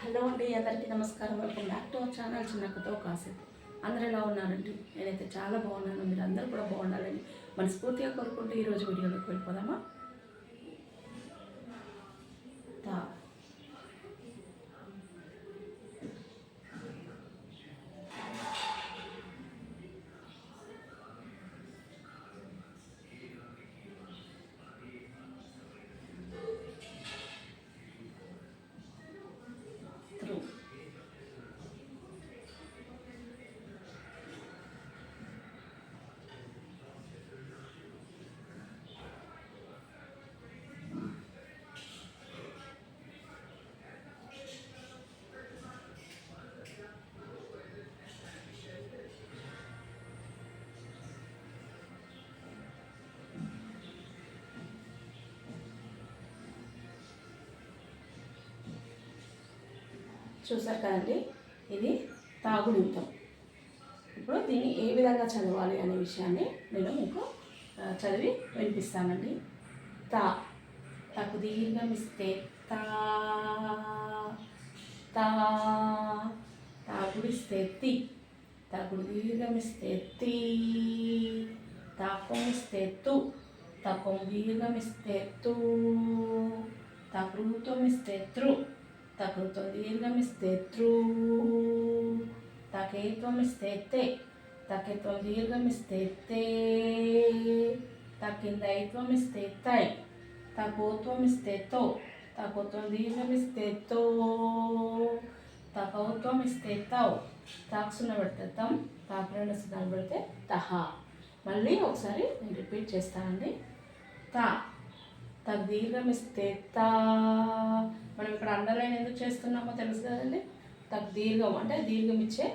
Hello అండి అందరికీ నమస్కారం. Welcome back to our channel చిన్నకతో కాసేపు అందరూ ఎలా ఉన్నారండి? నేనైతే చాలా బాగున్నాను. మీరు అందరూ కూడా బాగుండాలని మనస్ఫూర్తిగా కోరుకుంటూ ఈరోజు వీడియోలోకి వెళ్ళిపోదామా? చూసారు కదండి? ఇది తాగునింతం. ఇప్పుడు దీన్ని ఏ విధంగా చదవాలి అనే విషయాన్ని నేను మీకు చదివి వినిపిస్తానండి. తా. తకు దీర్ఘం ఇస్తే తా. తా. తాగుడిస్తే తి. తగుడు దీర్ఘం ఇస్తే తి. తాపం ఇస్తే తు. తాపం దీర్ఘం ఇస్తే తు. తకృతం ఇస్తే త్రు. తకృతం దీర్ఘం ఇస్తే త్రూ తకేత్వం ఇస్తే తే తకేత్వం దీర్ఘం ఇస్తే తే తకిందైత్వం ఇస్తే తై తకోత్వం ఇస్తే తో తకోత్వం దీర్ఘం ఇస్తే తో తకౌత్వం ఇస్తే తౌ తాక్సున పెడితే తం తాకు రెండు సున్నాలు పెడితే తహ మళ్ళీ ఒకసారి నేను రిపీట్ చేస్తానండి. తా. తకు దీర్ఘమిస్తే తా. మనం ఇక్కడ అండర్లైన్ ఎందుకు చేస్తున్నామో తెలుసు కదండి? తకు దీర్ఘం అంటే దీర్ఘం ఇచ్చే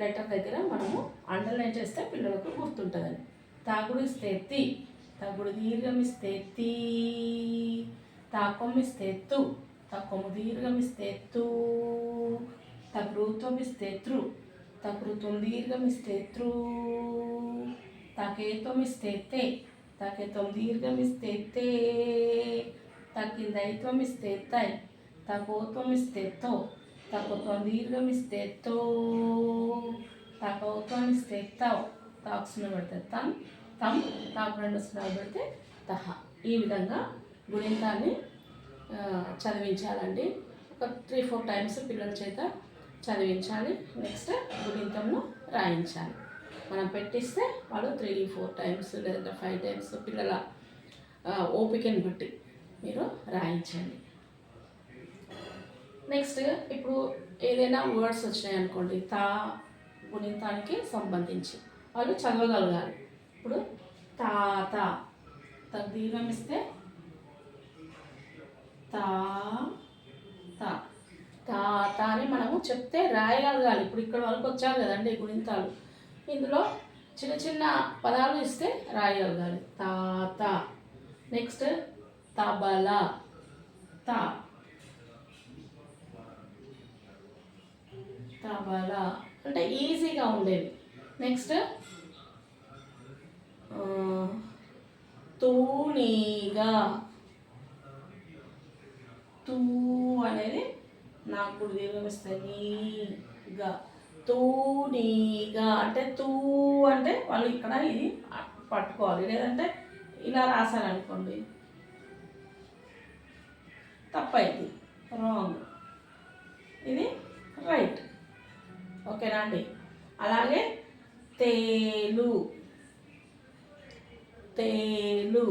లెటర్ దగ్గర మనము అండర్లైన్ చేస్తే పిల్లలకు గుర్తుంటుందని తాగుడు ఇస్తే తి. తగుడు దీర్ఘం ఇస్తే తీ. తాకం ఇస్తే తు. తక్కువ దీర్ఘం ఇస్తే తూ. తకృత్వం ఇస్తే త్రు. తకృత్వం దీర్ఘం ఇస్తే త్రూ. తకేత్వం ఇస్తే తే. తకేత్వం దీర్ఘం ఇస్తే తే తక్కిందైత్వం ఇస్తే తై తకోత్వం ఇస్తే తో తకోత్వం దీర్ఘం ఇస్తే తో తకోత్వం ఇస్తే తవ్ తాక్సున పెడితే తం తమ్ తాకు రెండు స్వరాలు పెడితే తహ ఈ విధంగా గుణింతాన్ని చదివించాలండి. ఒక త్రీ ఫోర్ టైమ్స్ పిల్లల చేత చదివించాలి. నెక్స్ట్ గుణింతంలో రాయించాలి. మనం పెట్టిస్తే వాళ్ళు త్రీ ఫోర్ టైమ్స్ లేదంటే ఫైవ్ టైమ్స్ పిల్లల ఓపికని బట్టి మీరు రాయించండి. నెక్స్ట్ ఇప్పుడు ఏదైనా వర్డ్స్ వచ్చినాయి అనుకోండి తా గుణితానికి సంబంధించి వాళ్ళు చదవగలగాలి. ఇప్పుడు తాత దీర్ఘం ఇస్తే తా తా. తాత అని మనము చెప్తే రాయగలగాలి. ఇప్పుడు ఇక్కడ వరకు వచ్చారు కదండి గుణింతాలు. ఇందులో చిన్న చిన్న పదాలు ఇస్తే రాయగలగాలి. తాత నెక్స్ట్ తబల. తా. తబల. అంటే ఈజీగా ఉండేవి. నెక్స్ట్ తూనీగా. తూ అనేది నాకు దీర్ఘం ఇస్తాయి. నీగా తూనీగా అంటే తూ అంటే వాళ్ళు ఇక్కడ ఇది పట్టుకోవాలి. లేదంటే ఇలా రాశారనుకోండి. తప్పైంది. రాంగ్ ఇది రైట్ ఓకేనా అండి? అలాగే తేలు. తేలు.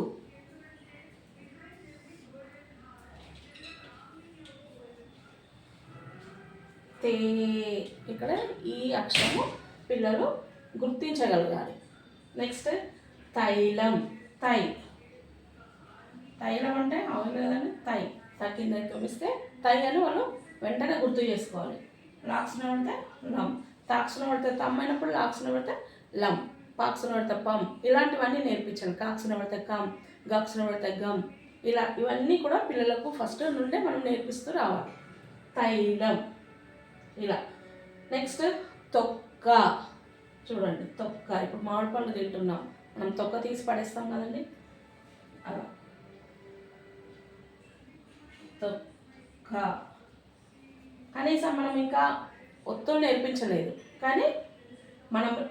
తే ఇక్కడ ఈ అక్షరము పిల్లలు గుర్తించగలగాలి. నెక్స్ట్ తైలం. తై. తైలం అంటే అవును కదండి? తై. తగ్గింది తొమ్మిస్తే తై అని వాళ్ళు వెంటనే గుర్తు చేసుకోవాలి. లాక్స్న పడితే లం. తాక్స్న పడితే తమ్ అయినప్పుడు లాక్స్న పడితే లం. పాక్స్న పడితే పం. ఇలాంటివన్నీ నేర్పించాను కాక్స్న పడితే కమ్ గక్స్న పడితే గమ్. ఇలా ఇవన్నీ కూడా పిల్లలకు ఫస్ట్ నుండే మనం నేర్పిస్తూ రావాలి. తైలం. ఇలా. నెక్స్ట్ తొక్క. చూడండి తొక్క. ఇప్పుడు మామిడి పండు తింటున్నాం. మనం తొక్క తీసి పడేస్తాం కదండి? అలా. తొక్క. కనీసం మనం ఇంకా ఒత్తులు నేర్పించలేదు. కానీ మనం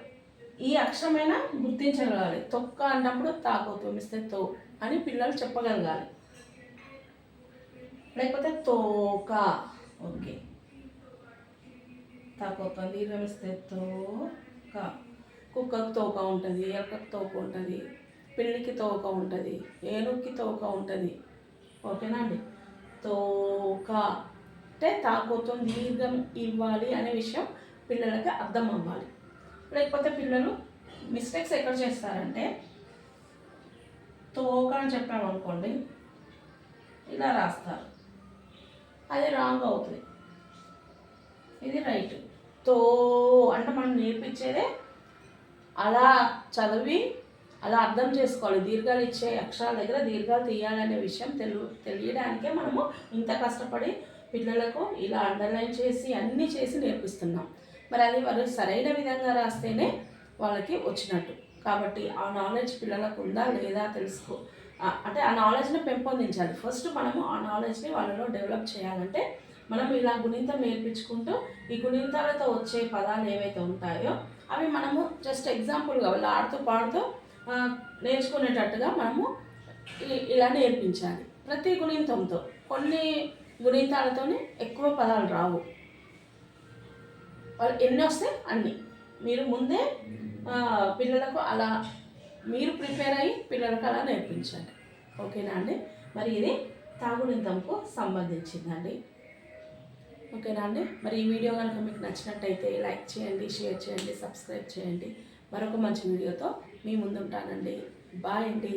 ఈ అక్షరమైనా గుర్తించగలగాలి. తొక్క అన్నప్పుడు తాకు మిస్తే తో అని పిల్లలు చెప్పగలగాలి. లేకపోతే తోక. ఓకే. తాకొత్తుంది దీర్ఘమిస్తే తోక కుక్కకు తోక ఉంటుంది ఎలకకు తోక ఉంటుంది పిల్లికి తోక ఉంటుంది ఏనుగుకి తోక ఉంటుంది. ఓకేనా అండి? తోక అంటే తాకొత్తం దీర్ఘం ఇవ్వాలి అనే విషయం పిల్లలకి అర్థం అవ్వాలి. లేకపోతే పిల్లలు మిస్టేక్స్ ఎక్కడ చేస్తారంటే తోక అని చెప్పామనుకోండి ఇలా రాస్తారు. అది రాంగ్ అవుతుంది. ఇది రైట్. తో అంటే మనం నేర్పించేదే అలా చదివి అలా అర్థం చేసుకోవాలి. దీర్ఘాలు ఇచ్చే అక్షరాల దగ్గర దీర్ఘాలు తీయాలనే విషయం తెలు తెలియడానికే మనము ఇంత కష్టపడి పిల్లలకు ఇలా అండర్లైన్ చేసి అన్నీ చేసి నేర్పిస్తున్నాం. మరి అది వాళ్ళు సరైన విధంగా రాస్తేనే వాళ్ళకి వచ్చినట్టు. కాబట్టి ఆ నాలెడ్జ్ పిల్లలకు ఉందా లేదా తెలుసుకో అంటే ఆ నాలెడ్జ్ని పెంపొందించాలి. ఫస్ట్ మనము ఆ నాలెడ్జ్ని వాళ్ళలో డెవలప్ చేయాలంటే మనం ఇలా గుణింతం నేర్పించుకుంటూ ఈ గుణింతాలతో వచ్చే పదాలు ఏవైతే ఉంటాయో అవి మనము జస్ట్ ఎగ్జాంపుల్గా వాళ్ళు ఆడుతూ పాడుతూ నేర్చుకునేటట్టుగా మనము ఇ- ఇలా నేర్పించాలి. ప్రతి గుణింతంతో కొన్ని గుణింతాలతోనే ఎక్కువ పదాలు రావు. వాళ్ళు ఎన్ని వస్తే అన్ని. మీరు ముందే పిల్లలకు అలా మీరు ప్రిపేర్ అయ్యి పిల్లలకు అలా నేర్పించండి ఓకేనా అండి? మరి ఇది తాగునింతంకు సంబంధించిందండి. ఓకేనా అండి? మరి ఈ వీడియో కనుక మీకు నచ్చినట్టయితే లైక్ చేయండి షేర్ చేయండి సబ్స్క్రైబ్ చేయండి. మరొక మంచి వీడియోతో మీ ముందుంటానండి. బాయ్ అండి.